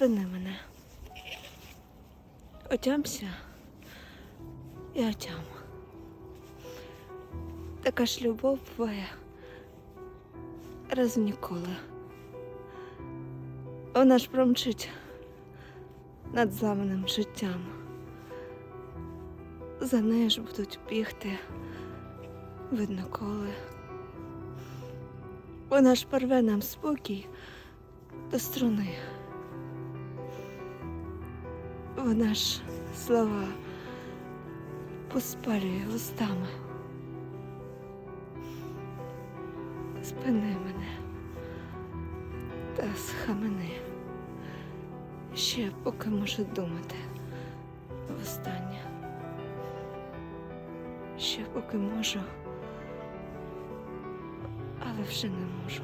Спини мене. Отямся і отям. Така ж любов твоя раз ніколи. Вона ж промчить над зламаним життям. За нею ж будуть бігти, видно коли. Вона ж порве нам спокій до струни. Вона ж слова поспалює устами. Спини мене та схамени. Ще поки можу думати востаннє. Ще поки можу, але вже не можу.